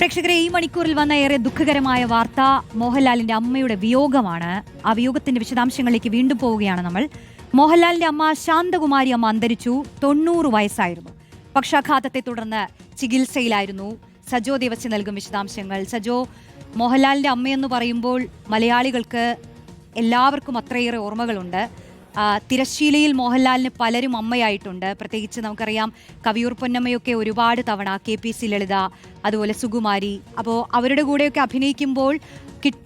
പ്രേക്ഷകരെ ഈ മണിക്കൂറിൽ വന്ന ഏറെ ദുഃഖകരമായ വാർത്ത മോഹൻലാലിന്റെ അമ്മയുടെ വിയോഗമാണ്. ആ വിയോഗത്തിന്റെ വിശദാംശങ്ങളിലേക്ക് വീണ്ടും പോവുകയാണ് നമ്മൾ. മോഹൻലാലിന്റെ അമ്മ ശാന്തകുമാരി അമ്മ അന്തരിച്ചു തൊണ്ണൂറ് വയസ്സായിരുന്നു. പക്ഷാഘാതത്തെ തുടർന്ന് ചികിത്സയിലായിരുന്നു. സജോ ദേവസ്യ നൽകും വിശദാംശങ്ങൾ. സജോ മോഹൻലാലിന്റെ അമ്മയെന്ന് പറയുമ്പോൾ മലയാളികൾക്ക് എല്ലാവർക്കും അത്രയേറെ ഓർമ്മകളുണ്ട്. തിരശ്ശീലയിൽ മോഹൻലാലിന് പലരും അമ്മയായിട്ടുണ്ട്. പ്രത്യേകിച്ച് നമുക്കറിയാം കവിയൂർ പൊന്നമ്മയൊക്കെ ഒരുപാട് തവണ കെ പി സി ലളിത അതുപോലെ സുകുമാരി. അപ്പോൾ അവരുടെ കൂടെയൊക്കെ അഭിനയിക്കുമ്പോൾ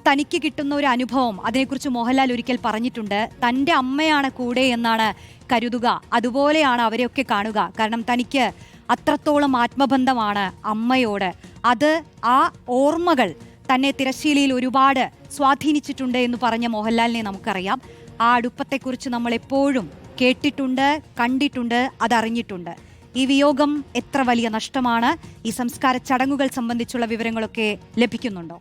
തനിക്ക് കിട്ടുന്ന ഒരു അനുഭവം അതിനെക്കുറിച്ച് മോഹൻലാൽ ഒരിക്കൽ പറഞ്ഞിട്ടുണ്ട്. തന്റെ അമ്മയാണ് കൂടെ എന്നാണ് കരുതുക. അതുപോലെയാണ് അവരെയൊക്കെ കാണുക. കാരണം തനിക്ക് അത്രത്തോളം ആത്മബന്ധമാണ് അമ്മയോട്. അത് ആ ഓർമ്മകൾ തന്നെ തിരശ്ശീലയിൽ ഒരുപാട് സ്വാധീനിച്ചിട്ടുണ്ട് എന്ന് പറഞ്ഞ മോഹൻലാലിനെ നമുക്കറിയാം. ആ അടുപ്പത്തെക്കുറിച്ച് നമ്മൾ എപ്പോഴും കേട്ടിട്ടുണ്ട് കണ്ടിട്ടുണ്ട് അതറിഞ്ഞിട്ടുണ്ട്. ഈ വിയോഗം എത്ര വലിയ നഷ്ടമാണ്? ഈ സംസ്കാര ചടങ്ങുകൾ സംബന്ധിച്ചുള്ള വിവരങ്ങളൊക്കെ ലഭിക്കുന്നുണ്ടോ?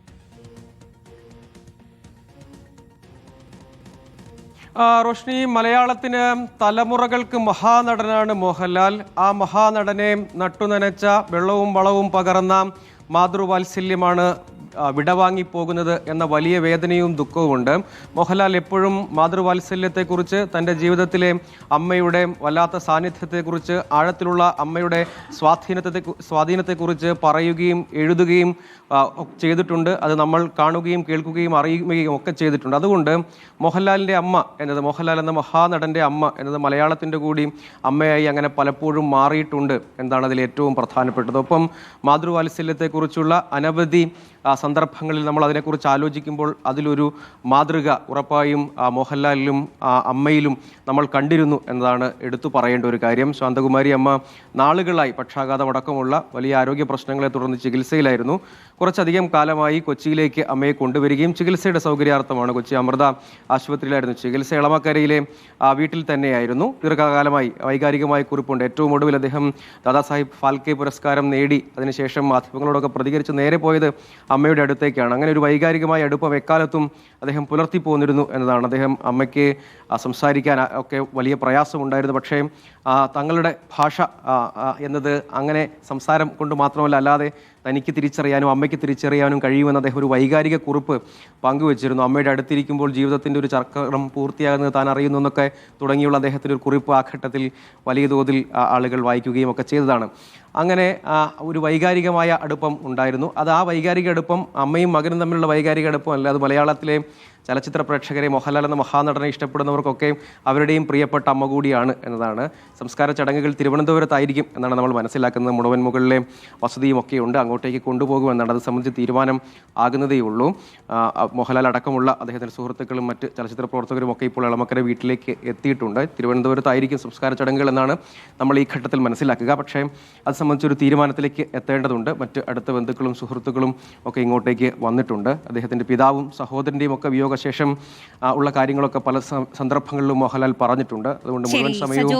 റോഷ്നി മലയാളത്തിന് തലമുറകൾക്ക് മഹാനടനാണ് മോഹൻലാൽ. ആ മഹാനടനെ നട്ടുനനച്ച വെള്ളവും വളവും പകർന്ന മാതൃവാത്സല്യമാണ് വിടവാങ്ങിപ്പോകുന്നത് എന്ന വലിയ വേദനയും ദുഃഖവുമുണ്ട് മോഹൻലാൽ എപ്പോഴും മാതൃവാത്സല്യത്തെക്കുറിച്ച് തന്റെ ജീവിതത്തിലെ അമ്മയുടെ വല്ലാത്ത സാന്നിധ്യത്തെക്കുറിച്ച് ആഴത്തിലുള്ള അമ്മയുടെ സ്വാധീനത്തെ സ്വാധീനത്തെക്കുറിച്ച് പറയുകയും എഴുതുകയും ചെയ്തിട്ടുണ്ട്. അത് നമ്മൾ കാണുകയും കേൾക്കുകയും അറിയുകയും ഒക്കെ ചെയ്തിട്ടുണ്ട്. അതുകൊണ്ട് മോഹൻലാലിന്റെ അമ്മ എന്നത് മോഹൻലാൽ എന്ന മഹാനടന്റെ അമ്മ എന്നത് മലയാളത്തിന്റെ കൂടി അമ്മയായി അങ്ങനെ പലപ്പോഴും മാറിയിട്ടുണ്ട് എന്താണ് അതിൽ ഏറ്റവും പ്രധാനപ്പെട്ടത്. ഒപ്പം മാതൃവാത്സല്യത്തെക്കുറിച്ചുള്ള അനവധി സന്ദർഭങ്ങളിൽ നമ്മൾ അതിനെക്കുറിച്ച് ആലോചിക്കുമ്പോൾ അതിലൊരു മാതൃക ഉറപ്പായും മോഹൻലാലിലും അമ്മയിലും നമ്മൾ കണ്ടിരുന്നു എന്നതാണ് എടുത്തു പറയേണ്ട ഒരു കാര്യം. ശാന്തകുമാരി അമ്മ നാളുകളായി പക്ഷാഘാതമടക്കമുള്ള വലിയ ആരോഗ്യ പ്രശ്നങ്ങളെ തുടർന്ന് ചികിത്സയിലായിരുന്നു. കുറച്ചധികം കാലമായി കൊച്ചിയിലേക്ക് അമ്മയെ കൊണ്ടുവരികയും ചികിത്സയുടെ സൗകര്യാർത്ഥമാണ് കൊച്ചി അമൃത ആശുപത്രിയിലായിരുന്നു ചികിത്സ ഇളമക്കരയിലെ വീട്ടിൽ തന്നെയായിരുന്നു. ദീർഘകാലമായി വൈകാരികമായ കുറിപ്പുണ്ട്. ഏറ്റവും ഒടുവിൽ അദ്ദേഹം ദാദാസാഹിബ് ഫാൽക്കെ പുരസ്കാരം നേടി. അതിനുശേഷം മാധ്യമങ്ങളോടൊക്കെ പ്രതികരിച്ച് നേരെ പോയത് അമ്മയുടെ അടുത്തേക്കാണ്. അങ്ങനെ ഒരു വൈകാരികമായ അടുപ്പം എക്കാലത്തും അദ്ദേഹം പുലർത്തി പോന്നിരുന്നു എന്നതാണ്. അദ്ദേഹം അമ്മയ്ക്ക് സംസാരിക്കാൻ ഒക്കെ വലിയ പ്രയാസമുണ്ടായിരുന്നു. പക്ഷേ തങ്ങളുടെ ഭാഷ എന്നത് അങ്ങനെ സംസാരം കൊണ്ട് മാത്രമല്ല അല്ലാതെ തനിക്ക് തിരിച്ചറിയാനും അമ്മയ്ക്ക് തിരിച്ചറിയാനും കഴിയുമെന്ന് അദ്ദേഹം ഒരു വൈകാരിക കുറിപ്പ് പങ്കുവച്ചിരുന്നു. അമ്മയുടെ അടുത്തിരിക്കുമ്പോൾ ജീവിതത്തിന്റെ ഒരു ചക്രം പൂർത്തിയാകുന്നത് താൻ അറിയുന്നു എന്നൊക്കെ തുടങ്ങിയുള്ള അദ്ദേഹത്തിന്റെ ഒരു കുറിപ്പ് ആ ഘട്ടത്തിൽ വലിയ തോതിൽ ആളുകൾ വായിക്കുകയും ഒക്കെ ചെയ്തതാണ്. അങ്ങനെ ഒരു വൈകാരികമായ അടുപ്പം ഉണ്ടായിരുന്നു. അത് ആ വൈകാരിക അടുപ്പം അമ്മയും മകനും തമ്മിലുള്ള വൈകാരിക അടുപ്പം അല്ല അത് മലയാളത്തിലെ ചലച്ചിത്ര പ്രേക്ഷകരെ മോഹൻലാൽ എന്ന മഹാനടനെ ഇഷ്ടപ്പെടുന്നവർക്കൊക്കെയും അവരുടെയും പ്രിയപ്പെട്ട അമ്മ കൂടിയാണ് എന്നതാണ്. സംസ്കാര ചടങ്ങുകൾ തിരുവനന്തപുരത്തായിരിക്കും എന്നാണ് നമ്മൾ മനസ്സിലാക്കുന്നത്. മുഴുവൻ മുകളിലെ വസതിയും ഒക്കെ ഉണ്ട്. അങ്ങോട്ടേക്ക് കൊണ്ടുപോകുമെന്നാണ് അത് സംബന്ധിച്ച് തീരുമാനം ആകുന്നതേ ഉള്ളൂ. മോഹൻലാൽ അടക്കമുള്ള അദ്ദേഹത്തിന്റെ സുഹൃത്തുക്കളും മറ്റ് ചലച്ചിത്ര പ്രവർത്തകരും ഒക്കെ ഇപ്പോൾ ഇളമക്കര വീട്ടിലേക്ക് എത്തിയിട്ടുണ്ട്. തിരുവനന്തപുരത്തായിരിക്കും സംസ്കാര ചടങ്ങുകൾ എന്നാണ് നമ്മൾ ഈ ഘട്ടത്തിൽ മനസ്സിലാക്കുക. പക്ഷേ അത് സംബന്ധിച്ചൊരു തീരുമാനത്തിലേക്ക് എത്തേണ്ടതുണ്ട്. മറ്റ് അടുത്ത ബന്ധുക്കളും സുഹൃത്തുക്കളും ഒക്കെ ഇങ്ങോട്ടേക്ക് വന്നിട്ടുണ്ട്. അദ്ദേഹത്തിന്റെ പിതാവും സഹോദരന്റെയും ഒക്കെ വിയോഗശേഷം ആ, ഉള്ള കാര്യങ്ങളൊക്കെ പല സന്ദർഭങ്ങളിലും മോഹൻലാൽ പറഞ്ഞിട്ടുണ്ട്. അതുകൊണ്ട് മുഴുവൻ സമയവും